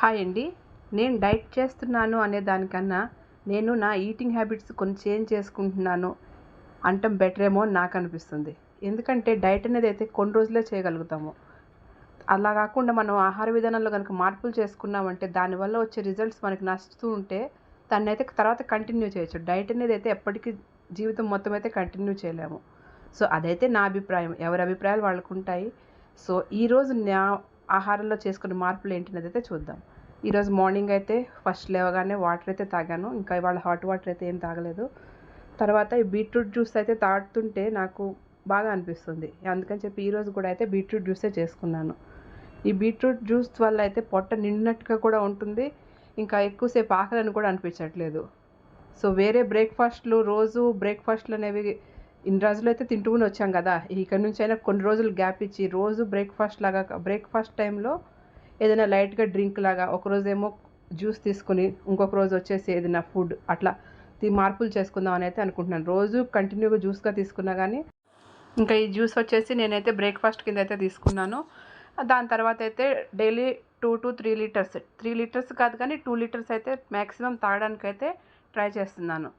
Hi అండి. నేను diet చేస్తున్నాను అనే దానికన్నా నేను నా ఈటింగ్ హ్యాబిట్స్ కొన్ని చేంజ్ చేసుకుంటున్నాను అంటం బెటర్ ఏమో అని నాకు అనిపిస్తుంది ఎందుకంటే డైట్ అనేది అయితే కొన్ని రోజులే చేయగలుగుతాము. అలా కాకుండా మనం ఆహార విధానంలో కనుక మార్పులు చేసుకున్నామంటే దానివల్ల వచ్చే రిజల్ట్స్ మనకి నచ్చుతూ ఉంటే దాన్ని అయితే తర్వాత కంటిన్యూ చేయొచ్చు. డైట్ అనేది అయితే ఎప్పటికీ జీవితం మొత్తం అయితే కంటిన్యూ చేయలేము. సో అదైతే నా అభిప్రాయం. ఎవరి అభిప్రాయాలు వాళ్ళకు ఉంటాయి సో ఈరోజు నా ఆహారంలో చేసుకునే మార్పులు ఏంటి అయితే చూద్దాం. ఈరోజు మార్నింగ్ అయితే ఫస్ట్ లేవగానే వాటర్ అయితే తాగాను. ఇంకా ఇవాళ హాట్ వాటర్ అయితే ఏం తాగలేదు. తర్వాత ఈ బీట్రూట్ జ్యూస్ అయితే తాగుతుంటే నాకు బాగా అనిపిస్తుంది. అందుకని చెప్పి ఈరోజు కూడా అయితే బీట్రూట్ జ్యూసే చేసుకున్నాను. ఈ బీట్రూట్ జ్యూస్ వల్ల అయితే పొట్ట నిండినట్టుగా కూడా ఉంటుంది. ఇంకా ఎక్కువసేపు ఆకలని కూడా అనిపించట్లేదు. సో వేరే బ్రేక్ఫాస్ట్లు రోజు బ్రేక్ఫాస్ట్లు అనేవి ఇన్ని రోజులు అయితే తింటూనే వచ్చాం కదా. ఇక్కడ నుంచి అయినా కొన్ని రోజులు గ్యాప్ ఇచ్చి రోజు బ్రేక్ఫాస్ట్ లాగా బ్రేక్ఫాస్ట్ టైంలో ఏదైనా లైట్గా డ్రింక్ లాగా ఒకరోజు ఏమో జ్యూస్ తీసుకుని ఇంకొక రోజు వచ్చేసి ఏదైనా ఫుడ్ అట్లా తీ మార్పులు చేసుకుందాం అని అయితే అనుకుంటున్నాను. రోజు కంటిన్యూగా జ్యూస్గా తీసుకున్నా కానీ ఇంకా ఈ జ్యూస్ వచ్చేసి నేనైతే బ్రేక్ఫాస్ట్ కింద అయితే తీసుకున్నాను. దాని తర్వాత అయితే daily two to three litres three litres కాదు కానీ టూ లీటర్స్ అయితే మ్యాక్సిమం తాగడానికైతే ట్రై చేస్తున్నాను.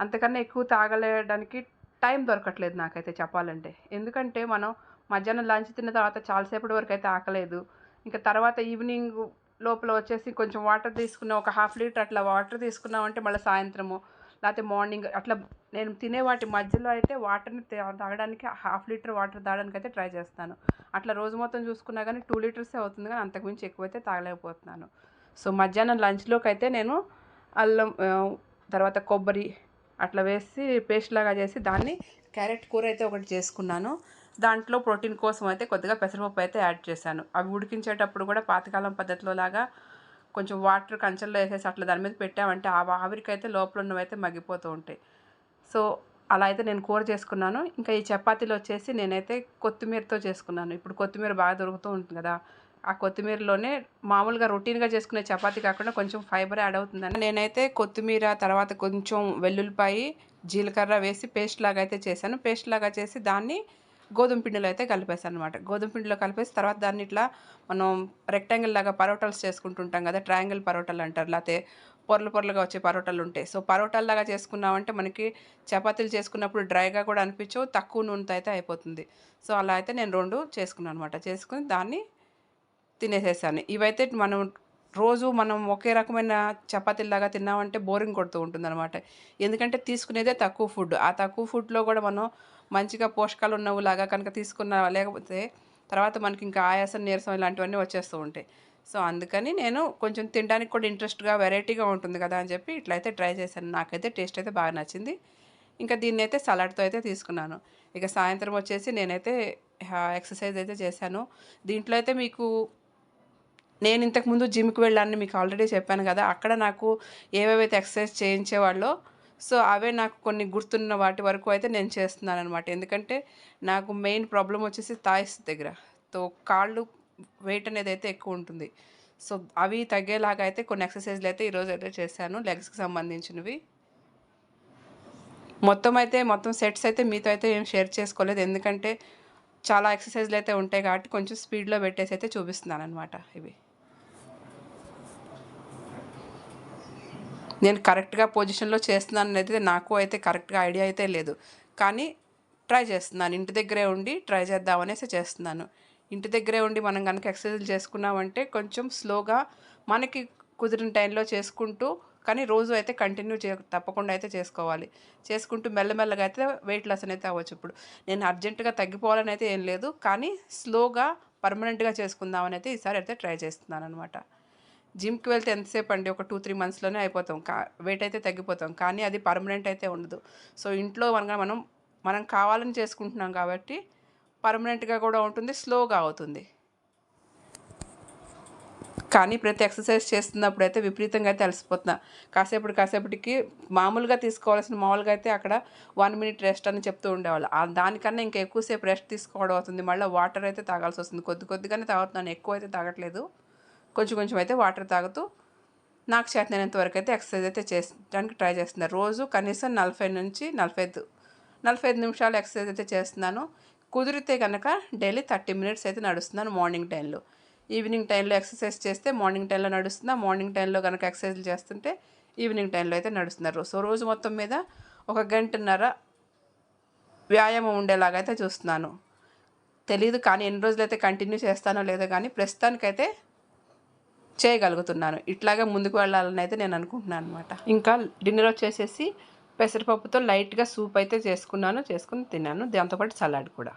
అంతకన్నా ఎక్కువ తాగలేయడానికి టైం దొరకట్లేదు నాకైతే చెప్పాలంటే. ఎందుకంటే మనం మధ్యాహ్నం లంచ్ తిన్న తర్వాత చాలాసేపటి వరకు అయితే ఆకలేదు. ఇంకా తర్వాత ఈవినింగ్ లోపల వచ్చేసి కొంచెం వాటర్ తీసుకున్న ఒక హాఫ్ లీటర్ అట్లా వాటర్ తీసుకున్నామంటే మళ్ళీ సాయంత్రము లేకపోతే మార్నింగ్ అట్లా నేను తినే వాటి మధ్యలో అయితే వాటర్ని తాగడానికి హాఫ్ లీటర్ వాటర్ తాగడానికి అయితే ట్రై చేస్తాను. అట్లా రోజు మొత్తం చూసుకున్నా కానీ టూ లీటర్సే అవుతుంది కానీ అంతకుమించి ఎక్కువైతే తాగలేకపోతున్నాను. సో మధ్యాహ్నం లంచ్లోకి అయితే నేను అల్లం తర్వాత కొబ్బరి అట్లా వేసి పేస్ట్ లాగా చేసి దాన్ని క్యారెట్ కూర అయితే ఒకటి చేసుకున్నాను. దాంట్లో ప్రోటీన్ కోసం అయితే కొద్దిగా పెసరపప్పు అయితే యాడ్ చేశాను. అవి ఉడికించేటప్పుడు కూడా పాతకాలం పద్ధతిలో లాగా కొంచెం వాటర్ కంచెల్లో వేసేసి అట్లా దాని మీద పెట్టామంటే ఆ ఆవిరికైతే లోపల ఉన్నవైతే మగ్గిపోతూ ఉంటాయి. సో అలా అయితే నేను కూర చేసుకున్నాను. ఇంకా ఈ చపాతీలు వచ్చేసి నేనైతే కొత్తిమీరతో చేసుకున్నాను. ఇప్పుడు కొత్తిమీర బాగా దొరుకుతూ ఉంటుంది కదా ఆ కొత్తిమీరలోనే మామూలుగా రొటీన్గా చేసుకునే చపాతి కాకుండా కొంచెం ఫైబర్ యాడ్ అవుతుందని నేనైతే కొత్తిమీర తర్వాత కొంచెం వెల్లుల్లిపాయి జీలకర్ర వేసి పేస్ట్ లాగా అయితే చేశాను. పేస్ట్ లాగా చేసి దాన్ని గోధుమ పిండిలో అయితే కలిపేసాను అనమాట గోధుమ పిండిలో కలిపేసి తర్వాత దాన్ని ఇట్లా మనం రెక్టాంగిల్ లాగా పరోటాల్స్ చేసుకుంటుంటాం కదా ట్రయాంగిల్ పరోటాలు అంటారు లేకపోతే పొరలు పొరలుగా వచ్చే పరోటాలు ఉంటాయి. సో పరోటాలు లాగా చేసుకున్నామంటే మనకి చపాతీలు చేసుకున్నప్పుడు డ్రైగా కూడా అనిపించవు తక్కువ నూనెతో అయితే అయిపోతుంది. సో అలా అయితే నేను రెండు చేసుకున్నాను అనమాట చేసుకుని దాన్ని తినేసేసాను ఇవైతే మనం రోజు మనం ఒకే రకమైన చపాతీలాగా తిన్నామంటే బోరింగ్ కొడుతూ ఉంటుంది అనమాట ఎందుకంటే తీసుకునేదే తక్కువ ఫుడ్. ఆ తక్కువ ఫుడ్లో కూడా మనం మంచిగా పోషకాలు ఉన్నవిలాగా కనుక తీసుకున్న లేకపోతే తర్వాత మనకి ఇంకా ఆయాసం నీరసం ఇలాంటివన్నీ వచ్చేస్తూ ఉంటాయి. సో అందుకని నేను కొంచెం తినడానికి కూడా ఇంట్రెస్ట్గా వెరైటీగా ఉంటుంది కదా అని చెప్పి ఇట్లయితే ట్రై చేశాను. నాకైతే టేస్ట్ అయితే బాగా నచ్చింది. ఇంకా దీన్ని అయితే సలాడ్తో అయితే తీసుకున్నాను. ఇక సాయంత్రం వచ్చేసి నేనైతే ఎక్సర్సైజ్ అయితే చేశాను. దీంట్లో అయితే మీకు నేను ఇంతకుముందు జిమ్కి వెళ్ళాలని మీకు ఆల్రెడీ చెప్పాను కదా అక్కడ నాకు ఏవేవైతే ఎక్సర్సైజ్ చేయించేవాళ్ళో సో అవే నాకు కొన్ని గుర్తున్న వాటి వరకు అయితే నేను చేస్తున్నాను అనమాట ఎందుకంటే నాకు మెయిన్ ప్రాబ్లం వచ్చేసి థాయిస్ దగ్గర. తో కాళ్ళు వెయిట్ అనేది అయితే ఎక్కువ ఉంటుంది. సో అవి తగ్గేలాగా అయితే కొన్ని ఎక్సర్సైజ్లు అయితే ఈరోజు అయితే చేశాను లెగ్స్కి సంబంధించినవి. మొత్తం అయితే మొత్తం సెట్స్ అయితే మీతో అయితే ఏం షేర్ చేసుకోలేదు. ఎందుకంటే చాలా ఎక్సర్సైజ్లు అయితే ఉంటాయి కాబట్టి కొంచెం స్పీడ్లో పెట్టేసి అయితే చూపిస్తున్నాను అనమాట ఇవి. నేను కరెక్ట్గా పొజిషన్లో చేస్తున్నాను అనేది నాకు అయితే కరెక్ట్గా ఐడియా అయితే లేదు. కానీ ట్రై చేస్తున్నాను. ఇంటి దగ్గరే ఉండి ట్రై చేద్దామనేసి చేస్తున్నాను. ఇంటి దగ్గరే ఉండి మనం కనుక ఎక్సర్సైజ్ చేసుకున్నామంటే కొంచెం స్లోగా మనకి కుదిరిన టైంలో చేసుకుంటూ కానీ రోజు అయితే కంటిన్యూ చే తప్పకుండా అయితే చేసుకోవాలి. చేసుకుంటూ మెల్లమెల్లగా అయితే వెయిట్ లాస్ అయితే అవ్వచ్చు ఇప్పుడు. నేను అర్జెంటుగా తగ్గిపోవాలని అయితే ఏం లేదు. కానీ స్లోగా పర్మనెంట్గా చేసుకుందామని అయితే ఈసారి అయితే ట్రై చేస్తున్నాను అనమాట జిమ్కి వెళ్తే ఎంతసేపు అండి ఒక టూ త్రీ మంత్స్లోనే అయిపోతాం. కా వెయిట్ అయితే తగ్గిపోతాం. కానీ అది పర్మనెంట్ అయితే ఉండదు. సో ఇంట్లో మనగా మనం మనం కావాలని చేసుకుంటున్నాం కాబట్టి పర్మనెంట్గా కూడా ఉంటుంది స్లోగా అవుతుంది. కానీ ప్రతి ఎక్సర్సైజ్ చేస్తున్నప్పుడు అయితే విపరీతంగా అయితే అలసిపోతున్నా. కాసేపటి కాసేపటికి మామూలుగా తీసుకోవాల్సిన మామూలుగా అయితే అక్కడ వన్ మినిట్ రెస్ట్ అని చెప్తూ ఉండేవాళ్ళు. దానికన్నా ఇంకా ఎక్కువసేపు రెస్ట్ తీసుకోవడం అవుతుంది. మళ్ళీ వాటర్ అయితే తాగాల్సి వస్తుంది. కొద్ది కొద్దిగానే తాగుతున్నాను. ఎక్కువ అయితే తాగట్లేదు. కొంచెం కొంచెం అయితే వాటర్ తాగుతూ నాకు చేతనైనంత వరకు అయితే ఎక్సర్సైజ్ అయితే చేయడానికి ట్రై చేస్తున్నాను రోజు కనీసం నలభై నుంచి నలభై ఐదు నలభై ఐదు నిమిషాలు ఎక్సర్సైజ్ అయితే చేస్తున్నాను. కుదిరితే కనుక డైలీ థర్టీ మినిట్స్ అయితే నడుస్తున్నాను మార్నింగ్ టైంలో. ఈవినింగ్ టైంలో ఎక్సర్సైజ్ చేస్తే మార్నింగ్ టైంలో నడుస్తుందా మార్నింగ్ టైంలో కనుక ఎక్సర్సైజ్ చేస్తుంటే ఈవినింగ్ టైంలో అయితే నడుస్తున్నారు. సో రోజు మొత్తం మీద ఒక గంటన్నర వ్యాయామం ఉండేలాగా అయితే చూస్తున్నాను. తెలియదు కానీ ఎన్ని రోజులు అయితే కంటిన్యూ చేస్తానో లేదో కానీ ప్రస్తుతానికైతే చేయగలుగుతున్నాను. ఇట్లాగే ముందుకు వెళ్ళాలని అయితే నేను అనుకుంటున్నాను అనమాట ఇంకా డిన్నర్ వచ్చేసేసి పెసరపప్పుతో లైట్గా సూప్ అయితే చేసుకున్నాను చేసుకుని తిన్నాను. దాంతోపాటు సలాడ్ కూడా.